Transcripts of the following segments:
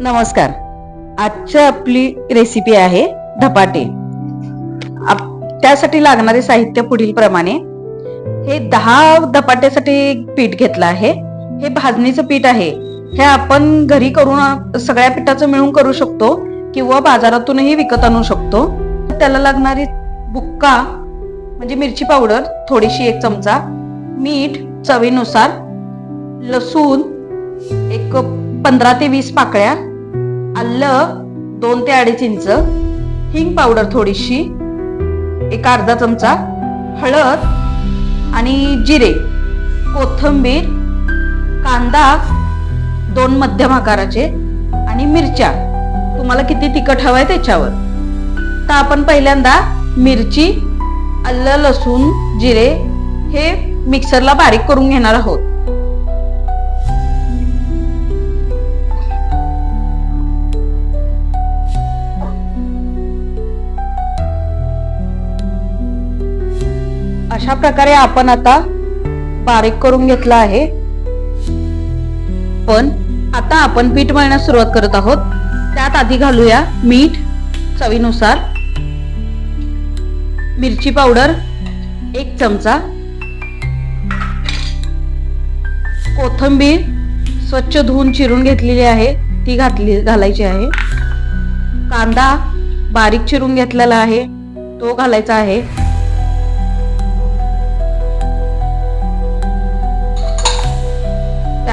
नमस्कार. आजची आपली रेसिपी आहे धपाटे. आप- त्यासाठी लागणारे साहित्य पुढील प्रमाणे हे दहा धपाट्यासाठी पीठ घेतलं आहे. हे भाजणीचं पीठ आहे. हे आपण घरी करून सगळ्या पिठाचं मिळून करू शकतो किंवा बाजारातूनही विकत आणू शकतो. त्याला लागणारी बुक्का म्हणजे मिरची पावडर थोडीशी एक चमचा मीठ चवीनुसार लसूण एक कप पंधरा ते वीस पाकळ्या आलं दोन ते अडीच इंच हिंग पावडर थोडीशी एक अर्धा चमचा हळद आणि जिरे कोथिंबीर कांदा दोन मध्यम आकाराचे आणि मिरच्या. तुम्हाला किती तिखट हवंय त्याच्यावर. तर आपण पहिल्यांदा मिरची आलं लसूण जिरे हे मिक्सरला बारीक करून घेणार आहोत. अशा प्रकारे आपण आता बारीक करून घेतला आहे. पण आता आपण पीठ मळण्यास सुरुवात करत आहोत. त्यात आधी घालूया मीठ चवीनुसार. मिरची पावडर एक चमचा. कोथंबीर स्वच्छ धुवून चिरून घेतलेली आहे. ती घातली घालायची आहे. कांदा बारीक चिरून घेतलेला आहे. तो घालायचा आहे.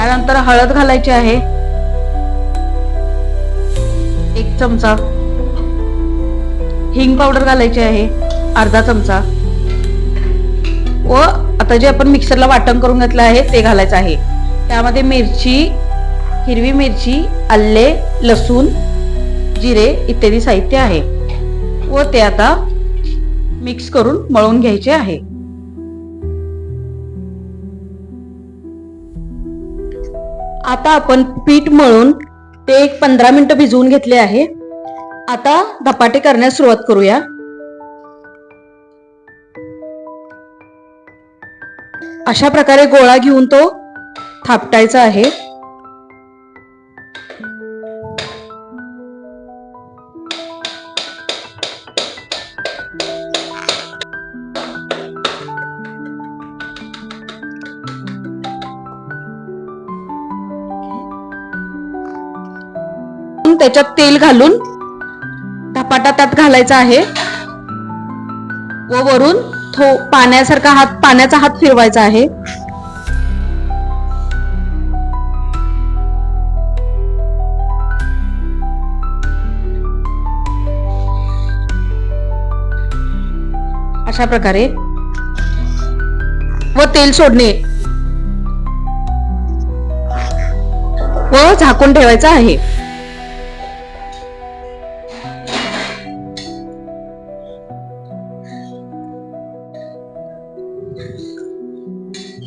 त्यानंतर हळद घालायची आहे. एक चमचा. हिंग पावडर घालायची आहे अर्धा चमचा. व आता जे आपण मिक्सरला वाटण करून घेतलं आहे ते घालायचं आहे. त्यामध्ये मिरची हिरवी मिरची आल्ले लसूण जिरे इत्यादी साहित्य आहे. व ते आता मिक्स करून मळून घ्यायचे आहे. आता आपण पीठ मळून ते एक पंधरा मिनिटं भिजवून घेतले आहे. आता धपाटे करण्यास सुरुवात करूया. अशा प्रकारे गोळा घेऊन तो थापटायचा आहे. त्याच्यात तेल घालून धपाटा त्यात घालायचा आहे. व वरून थो पाण्यासारखा हात पाण्याचा हात फिरवायचा आहे. अशा प्रकारे. व तेल सोडणे. व झाकून ठेवायचं आहे.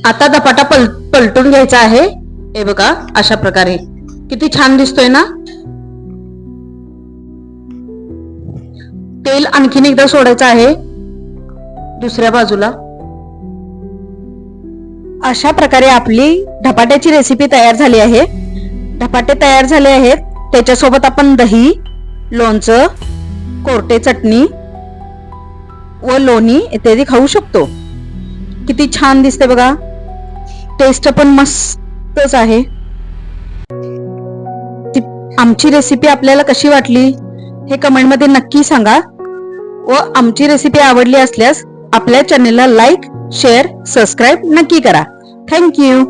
आता धपाटा पल पलटून घ्यायचा आहे. हे बघा अशा प्रकारे. किती छान दिसतोय ना? तेल आणखीन एकदा सोडायचं आहे. दुसऱ्या बाजूला. अशा प्रकारे आपली धपाट्याची रेसिपी तयार झाली आहे. धपाटे तयार झाले आहेत. त्याच्यासोबत आपण दही लोणचं कोरटे चटणी व लोणी इत्यादी खाऊ शकतो. किती छान दिसते बघा. टेस्ट पण मस्तच आहे. आमची रेसिपी आपल्याला कशी वाटली हे कमेंटमध्ये नक्की सांगा. व आमची रेसिपी आवडली असल्यास आपल्या चॅनेलला लाईक शेअर सबस्क्राईब नक्की करा. थँक्यू